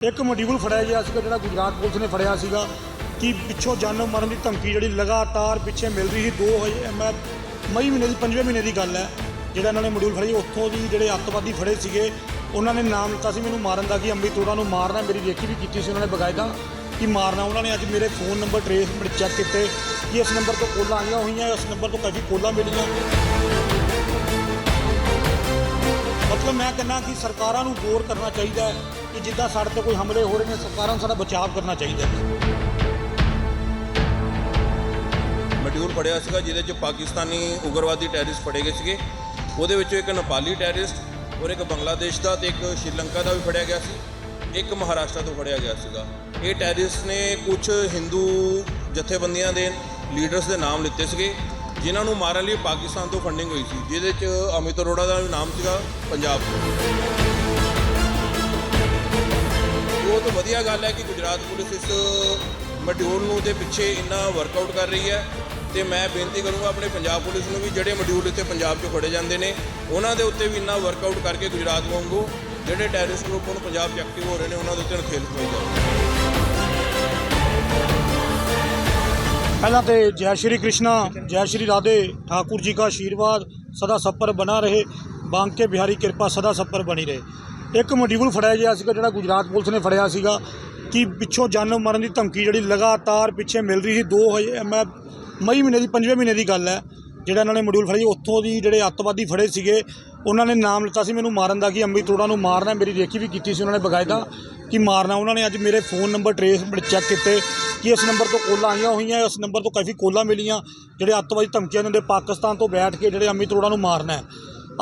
ਇੱਕ ਮੋਡਿਊਲ ਫੜਿਆ ਗਿਆ ਸੀਗਾ ਜਿਹੜਾ ਗੁਜਰਾਤ ਪੁਲਿਸ ਨੇ ਫੜਿਆ ਸੀਗਾ ਕਿ ਪਿੱਛੋਂ ਜਾਨੋਂ ਮਰਨ ਦੀ ਧਮਕੀ ਜਿਹੜੀ ਲਗਾਤਾਰ ਪਿੱਛੇ ਮਿਲ ਰਹੀ ਸੀ 2000 ਮੈਂ ਮਈ ਮਹੀਨੇ ਦੀ, ਪੰਜਵੇਂ ਮਹੀਨੇ ਦੀ ਗੱਲ ਹੈ। ਜਿਹੜਾ ਇਹਨਾਂ ਨੇ ਮੋਡਿਊਲ ਫੜਿਆ ਉੱਥੋਂ ਦੀ ਜਿਹੜੇ ਅੱਤਵਾਦੀ ਫੜੇ ਸੀਗੇ, ਉਹਨਾਂ ਨੇ ਨਾਮ ਦਿੱਤਾ ਸੀ ਮੈਨੂੰ ਮਾਰਨ ਦਾ ਕਿ ਅੰਮ੍ਰਿਤ ਤੋੜਾ ਨੂੰ ਮਾਰਨਾ, ਮੇਰੀ ਰੇਖੀ ਵੀ ਕੀਤੀ ਸੀ ਉਹਨਾਂ ਨੇ ਬਕਾਇਦਾ ਕਿ ਮਾਰਨਾ। ਉਹਨਾਂ ਨੇ ਅੱਜ ਮੇਰੇ ਫੋਨ ਨੰਬਰ ਟ੍ਰੇਸ ਚੈੱਕ ਕੀਤੇ ਕਿ ਇਸ ਨੰਬਰ ਤੋਂ ਕੋਲਾਂ ਆਈਆਂ ਹੋਈਆਂ, ਇਸ ਨੰਬਰ ਤੋਂ ਕਾਫੀ ਕੋਲਾਂ ਮਿਲੀਆਂ। ਮਤਲਬ ਮੈਂ ਕਹਿੰਦਾ ਕਿ ਸਰਕਾਰਾਂ ਨੂੰ ਗੌਰ ਕਰਨਾ ਚਾਹੀਦਾ ਹੈ ਕਿ ਜਿੱਦਾਂ ਸਾਡੇ ਤੇ ਕੋਈ ਹਮਲੇ ਹੋ ਰਹੇ ਨੇ, ਸਰਕਾਰਾਂ ਨੂੰ ਸਾਡਾ ਬਚਾਅ ਕਰਨਾ ਚਾਹੀਦਾ ਹੈ। ਮੋਡਿਊਲ ਫੜਿਆ ਸੀਗਾ, ਜਿਹਦੇ ਚ ਪਾਕਿਸਤਾਨੀ ਉਗਰਵਾਦੀ ਟੈਰਰਿਸਟ ਫੜੇ ਗਏ ਸੀਗੇ। ਉਹਦੇ ਵਿੱਚੋਂ ਇੱਕ ਨੇਪਾਲੀ ਟੈਰਰਿਸਟ ਔਰ ਇੱਕ ਬੰਗਲਾਦੇਸ਼ ਦਾ ਤੇ ਇੱਕ ਸ਼੍ਰੀਲੰਕਾ ਦਾ ਵੀ ਫੜਿਆ ਗਿਆ ਸੀ। ਇੱਕ ਮਹਾਰਾਸ਼ਟਰ ਤੋਂ ਫੜਿਆ ਗਿਆ ਸੀਗਾ। ਇਹ ਟੈਰਰਿਸਟ ਨੇ ਕੁਝ ਹਿੰਦੂ ਜਥੇਬੰਦੀਆਂ ਦੇ ਲੀਡਰਸ ਦੇ ਨਾਮ ਲਿੱਤੇ ਸੀਗੇ। ਜਿਨ੍ਹਾਂ ਨੂੰ ਮਾਰਨ ਲਈ ਪਾਕਿਸਤਾਨ ਤੋਂ ਫੰਡਿੰਗ ਹੋਈ ਸੀ, ਜਿਹਦੇ ਚ ਅਮਿਤ ਅਰੋੜਾ ਦਾ ਵੀ ਨਾਮ ਸੀਗਾ ਪੰਜਾਬ ਤੋਂ। ਬਹੁਤ ਵਧੀਆ ਗੱਲ ਹੈ ਕਿ ਗੁਜਰਾਤ ਪੁਲਿਸ ਇਸ ਮੋਡਿਊਲ ਨੂੰ ਦੇ ਪਿੱਛੇ ਇੰਨਾ ਵਰਕਆਊਟ ਕਰ ਰਹੀ ਹੈ ਤੇ ਮੈਂ ਬੇਨਤੀ ਕਰੂੰਗਾ ਆਪਣੇ ਪੰਜਾਬ ਪੁਲਿਸ ਨੂੰ ਵੀ ਜਿਹੜੇ ਮੋਡਿਊਲ ਇੱਥੇ ਪੰਜਾਬ 'ਚ ਫੜੇ ਜਾਂਦੇ ਨੇ, ਉਹਨਾਂ ਦੇ ਉੱਤੇ ਵੀ ਇੰਨਾ ਵਰਕਆਊਟ ਕਰਕੇ ਗੁਜਰਾਤ ਵਾਂਗੂ ਜਿਹੜੇ ਟੈਰਰਿਸਟ ਗਰੁੱਪ ਹੁਣ ਪੰਜਾਬ 'ਚ ਐਕਟਿਵ ਹੋ ਰਹੇ ਨੇ, ਉਹਨਾਂ ਦੇ ਉੱਤੇ ਨਖੇਲ ਪਾਈ ਜਾਵੇ ਪਹਿਲਾਂ ਤੇ ਜੈ ਸ਼੍ਰੀ ਕ੍ਰਿਸ਼ਨਾ, ਜੈ ਸ਼੍ਰੀ ਰਾਧੇ, ਠਾਕੁਰ ਜੀ ਦਾ ਆਸ਼ੀਰਵਾਦ ਸਦਾ ਸੱਪਰ ਬਣਾ ਰਹੇ ਬਾਂਕੇ ਬਿਹਾਰੀ ਕਿਰਪਾ ਸਦਾ ਸੱਪਰ ਬਣੀ ਰਹੇ। ਇੱਕ ਮੋਡਿਊਲ ਫੜਿਆ ਗਿਆ ਸੀਗਾ, ਜਿਹੜਾ ਗੁਜਰਾਤ ਪੁਲਿਸ ਨੇ ਫੜਿਆ ਸੀਗਾ, ਕਿ ਪਿੱਛੋਂ ਜਾਨ ਮਰਨ ਦੀ ਧਮਕੀ ਜਿਹੜੀ ਲਗਾਤਾਰ ਪਿੱਛੇ ਮਿਲ ਰਹੀ ਸੀ 2 ਮੈਂ ਮਈ ਮਹੀਨੇ ਦੀ, ਪੰਜਵੇਂ ਮਹੀਨੇ ਦੀ ਗੱਲ ਹੈ, ਜਿਹੜਾ ਇਹਨਾਂ ਨੇ ਮੋਡਿਊਲ ਫੜਿਆ ਉੱਥੋਂ ਦੀ ਜਿਹੜੇ ਅੱਤਵਾਦੀ ਫੜੇ ਸੀਗੇ ਉਹਨਾਂ ਨੇ ਨਾਮ ਲਿੱਤਾ ਸੀ ਮੈਨੂੰ ਮਾਰਨ ਦਾ ਕਿ ਅੰਮ੍ਰਿਤ ਤੋੜਾ ਨੂੰ ਮਾਰਨਾ, ਮੇਰੀ ਰੇਖੀ ਵੀ ਕੀਤੀ ਸੀ ਉਹਨਾਂ ਨੇ ਬਕਾਇਦਾ ਕਿ ਮਾਰਨਾ। ਉਹਨਾਂ ਨੇ ਅੱਜ ਮੇਰੇ ਫੋਨ ਨੰਬਰ ਟ੍ਰੇਸ ਚੈੱਕ ਕੀਤੇ ਕਿ ਇਸ ਨੰਬਰ ਤੋਂ ਕੋਲਾਂ ਆਈਆਂ ਹੋਈਆਂ, ਇਸ ਨੰਬਰ ਤੋਂ ਕਾਫੀ ਕੋਲਾਂ ਮਿਲੀਆਂ, ਜਿਹੜੇ ਅੱਤਵਾਦੀ ਧਮਕੀਆਂ ਦਿੰਦੇ ਪਾਕਿਸਤਾਨ ਤੋਂ ਬੈਠ ਕੇ ਜਿਹੜੇ ਅੰਮ੍ਰਿਤ ਤੋੜਾ ਨੂੰ ਮਾਰਨਾ ਹੈ।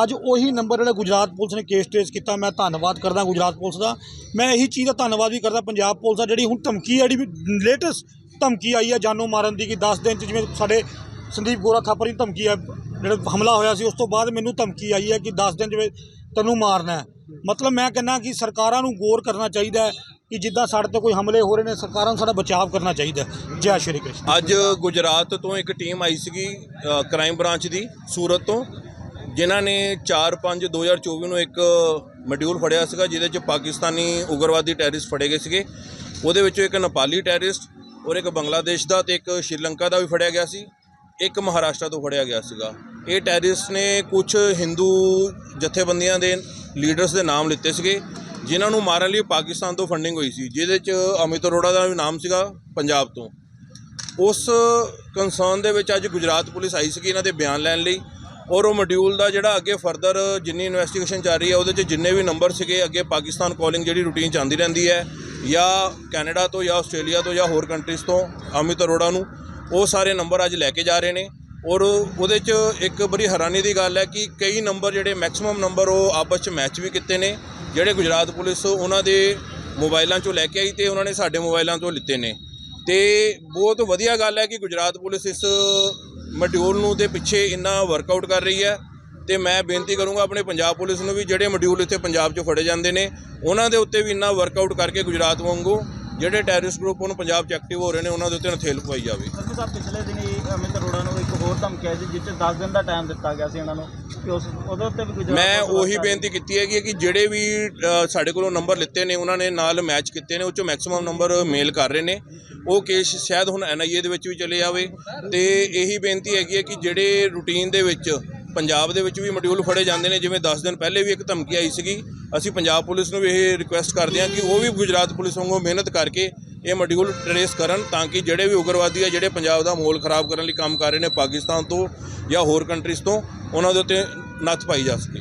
ਅੱਜ ਉਹੀ ਨੰਬਰ ਜਿਹੜਾ ਗੁਜਰਾਤ ਪੁਲਿਸ ਨੇ ਕੇਸ ਟ੍ਰੇਸ ਕੀਤਾ, ਮੈਂ ਧੰਨਵਾਦ ਕਰਦਾ ਗੁਜਰਾਤ ਪੁਲਿਸ ਦਾ। ਮੈਂ ਇਹੀ ਚੀਜ਼ ਦਾ ਧੰਨਵਾਦ ਵੀ ਕਰਦਾ ਪੰਜਾਬ ਪੁਲਿਸ ਦਾ, ਜਿਹੜੀ ਹੁਣ ਧਮਕੀ ਜਿਹੜੀ ਲੇਟੈਸਟ ਧਮਕੀ ਆਈ ਹੈ ਜਾਨੋਂ ਮਾਰਨ ਦੀ ਕਿ 10 ਦਿਨ ਚ ਜਿਵੇਂ ਸਾਡੇ ਸੰਦੀਪ ਗੋਰਾ ਥਾਪਰ ਦੀ ਧਮਕੀ ਹੈ ਜਿਹੜਾ ਹਮਲਾ ਹੋਇਆ ਸੀ, ਉਸ ਤੋਂ ਬਾਅਦ ਮੈਨੂੰ ਧਮਕੀ ਆਈ ਹੈ ਕਿ 10 ਦਿਨ ਜਿਵੇਂ ਤੈਨੂੰ ਮਾਰਨਾ ਮਤਲਬ ਮੈਂ ਕਹਿੰਦਾ ਕਿ ਸਰਕਾਰਾਂ ਨੂੰ ਗੌਰ ਕਰਨਾ ਚਾਹੀਦਾ ਹੈ ਕਿ ਜਿੱਦਾਂ ਸਾਡੇ ਤੇ ਕੋਈ ਹਮਲੇ ਹੋ ਰਹੇ ਨੇ, ਸਰਕਾਰਾਂ ਨੂੰ ਸਾਡਾ ਬਚਾਅ ਕਰਨਾ ਚਾਹੀਦਾ ਜੈ ਸ਼੍ਰੀ ਕ੍ਰਿਸ਼ਨ। ਅੱਜ ਗੁਜਰਾਤ ਤੋਂ ਇੱਕ ਟੀਮ ਆਈ ਸੀਗੀ ਕ੍ਰਾਈਮ ਬ੍ਰਾਂਚ ਦੀ, ਸੂਰਤ ਤੋਂ, ਜਿਨ੍ਹਾਂ ਨੇ 4/5/2024 ਨੂੰ ਇੱਕ ਮਡਿਊਲ ਫੜਿਆ ਸੀਗਾ, ਜਿਹਦੇ ਚ ਪਾਕਿਸਤਾਨੀ ਉਗਰਵਾਦੀ ਟੈਰਰਿਸਟ ਫੜੇ ਗਏ ਸੀਗੇ। ਉਹਦੇ ਵਿੱਚੋਂ ਇੱਕ ਨੇਪਾਲੀ ਟੈਰਰਿਸਟ ਔਰ ਇੱਕ ਬੰਗਲਾਦੇਸ਼ ਦਾ ਤੇ ਇੱਕ ਸ਼੍ਰੀਲੰਕਾ ਦਾ ਵੀ ਫੜਿਆ ਗਿਆ ਸੀ। ਇੱਕ ਮਹਾਰਾਸ਼ਟਰ ਤੋਂ ਫੜਿਆ ਗਿਆ ਸੀਗਾ। ਇਹ ਟੈਰਰਿਸਟ ਨੇ ਕੁਝ ਹਿੰਦੂ ਜਥੇਬੰਦੀਆਂ ਦੇ ਲੀਡਰਸ ਦੇ ਨਾਮ ਲਿੱਤੇ ਸੀਗੇ, ਜਿਨ੍ਹਾਂ ਨੂੰ ਮਾਰਨ ਲਈ ਪਾਕਿਸਤਾਨ ਤੋਂ ਫੰਡਿੰਗ ਹੋਈ ਸੀ, ਜਿਹਦੇ ਚ ਅਮਿਤ ਅਰੋੜਾ ਦਾ ਵੀ ਨਾਮ ਸੀਗਾ ਪੰਜਾਬ ਤੋਂ। ਉਸ ਕੰਸਰਨ ਦੇ ਵਿੱਚ ਅੱਜ ਗੁਜਰਾਤ ਪੁਲਿਸ ਆਈ ਸੀਗੀ ਇਹਨਾਂ ਦੇ ਬਿਆਨ ਲੈਣ ਲਈ, ਔਰ ਉਹ ਮੋਡਿਊਲ ਦਾ ਜਿਹੜਾ ਅੱਗੇ ਫਰਦਰ ਜਿੰਨੀ ਇਨਵੈਸਟੀਗੇਸ਼ਨ ਚੱਲ ਰਹੀ ਹੈ ਉਹਦੇ 'ਚ ਜਿੰਨੇ ਵੀ ਨੰਬਰ ਸੀਗੇ, ਅੱਗੇ ਪਾਕਿਸਤਾਨ ਕਾਲਿੰਗ ਜਿਹੜੀ ਰੂਟੀਨ 'ਚ ਆਉਂਦੀ ਰਹਿੰਦੀ ਹੈ, ਜਾਂ ਕੈਨੇਡਾ ਤੋਂ ਜਾਂ ਆਸਟ੍ਰੇਲੀਆ ਤੋਂ ਜਾਂ ਹੋਰ ਕੰਟਰੀਜ਼ ਤੋਂ ਅਮਿਤ ਅਰੋੜਾ ਨੂੰ, ਉਹ ਸਾਰੇ ਨੰਬਰ ਅੱਜ ਲੈ ਕੇ ਜਾ ਰਹੇ ਨੇ। ਔਰ ਉਹਦੇ 'ਚ ਇੱਕ ਬੜੀ ਹੈਰਾਨੀ ਦੀ ਗੱਲ ਹੈ ਕਿ ਕਈ ਨੰਬਰ ਜਿਹੜੇ ਮੈਕਸਿਮਮ ਨੰਬਰ ਉਹ ਆਪਸ 'ਚ ਮੈਚ ਵੀ ਕੀਤੇ ਨੇ, ਜਿਹੜੇ ਗੁਜਰਾਤ ਪੁਲਿਸ ਉਹਨਾਂ ਦੇ ਮੋਬਾਈਲਾਂ 'ਚੋਂ ਲੈ ਕੇ ਆਈ ਤੇ ਉਹਨਾਂ ਨੇ ਸਾਡੇ ਮੋਬਾਈਲਾਂ ਤੋਂ ਲਿੱਤੇ ਨੇ। ਤੇ ਬਹੁਤ ਵਧੀਆ ਗੱਲ ਹੈ ਕਿ ਗੁਜਰਾਤ ਪੁਲਿਸ ਇਸ ਮੋਡਿਊਲ ਨੂੰ ਦੇ ਪਿੱਛੇ ਇੰਨਾ ਵਰਕਆਊਟ ਕਰ ਰਹੀ ਹੈ ਤੇ ਮੈਂ ਬੇਨਤੀ ਕਰੂੰਗਾ ਆਪਣੇ ਪੰਜਾਬ ਪੁਲਿਸ ਨੂੰ ਵੀ ਜਿਹੜੇ ਮੋਡਿਊਲ ਇੱਥੇ ਪੰਜਾਬ 'ਚ ਫੜੇ ਜਾਂਦੇ ਨੇ, ਉਹਨਾਂ ਦੇ ਉੱਤੇ ਵੀ ਇੰਨਾ ਵਰਕਆਊਟ ਕਰਕੇ ਗੁਜਰਾਤ ਵਾਂਗੂ ਜਿਹੜੇ ਟੈਰਰਿਸਟ ਗਰੁੱਪ ਹੁਣ ਪੰਜਾਬ 'ਚ ਐਕਟਿਵ ਹੋ ਰਹੇ ਨੇ ਉਹਨਾਂ ਦੇ ਉੱਤੇ ਨਥੇਲ ਪਵਾਈ ਜਾਵੇ। ਸੰਧੂ ਸਾਹਿਬ ਪਿਛਲੇ ਦਿਨੀ ਅਮਿਤ ਅਰੋੜਾ ਨੂੰ ਇੱਕ ਹੋਰ ਧਮਕੀ ਆਈ ਸੀ ਜਿਸ 'ਚ 10 ਦਿਨ ਦਾ ਟਾਈਮ ਦਿੱਤਾ ਗਿਆ ਸੀ ਇਹਨਾਂ ਨੂੰ ਕਿ ਉਸ ਉਹਦੇ ਉੱਤੇ ਵੀ ਗੁਜਰਾਤ ਮੈਂ ਉਹੀ ਬੇਨਤੀ ਕੀਤੀ ਹੈਗੀ ਕਿ ਜਿਹੜੇ ਵੀ ਸਾਡੇ ਕੋਲੋਂ ਨੰਬਰ ਲਿੱਤੇ ਨੇ ਉਹਨਾਂ ਨੇ ਨਾਲ ਮੈਚ ਕੀਤੇ ਨੇ ਉਹ ਚੋਂ ਮੈਕਸਿਮਮ ਨੰਬਰ ਮੇਲ ਕਰ ਰਹੇ ਨੇ। ਉਹ ਕੇਸ ਸ਼ਾਇਦ ਹੁਣ ਐਨਆਈਏ ਦੇ ਵਿੱਚ ਵੀ ਚਲੇ ਜਾਵੇ। ਤੇ ਇਹੀ ਬੇਨਤੀ ਹੈਗੀ ਹੈ ਕਿ ਜਿਹੜੇ ਰੂਟੀਨ ਦੇ ਵਿੱਚ ਪੰਜਾਬ ਦੇ ਵਿੱਚ ਵੀ ਮੋਡਿਊਲ ਫੜੇ ਜਾਂਦੇ ਨੇ, ਜਿਵੇਂ 10 ਦਿਨ ਪਹਿਲੇ ਵੀ ਇੱਕ ਧਮਕੀ ਆਈ ਸੀਗੀ। ਅਸੀਂ ਪੰਜਾਬ ਪੁਲਿਸ ਨੂੰ ਵੀ ਇਹ ਰਿਕੁਐਸਟ ਕਰਦੇ ਹਾਂ ਕਿ ਉਹ ਵੀ ਗੁਜਰਾਤ ਪੁਲਿਸ ਵਾਂਗੂ ਮਿਹਨਤ ਕਰਕੇ ਇਹ ਮੋਡਿਊਲ ਟਰੇਸ ਕਰਨ ਤਾਂ ਕਿ ਜਿਹੜੇ ਵੀ ਉਗਰਵਾਦੀ ਆ, ਜਿਹੜੇ ਪੰਜਾਬ ਦਾ ਮਾਹੌਲ ਖਰਾਬ ਕਰਨ ਲਈ ਕੰਮ ਕਰ ਰਹੇ ਨੇ ਪਾਕਿਸਤਾਨ ਤੋਂ ਜਾਂ ਹੋਰ ਕੰਟਰੀਜ਼ ਤੋਂ, ਉਹਨਾਂ ਦੇ ਉੱਤੇ ਨੱਥ ਪਾਈ ਜਾ ਸਕੇ।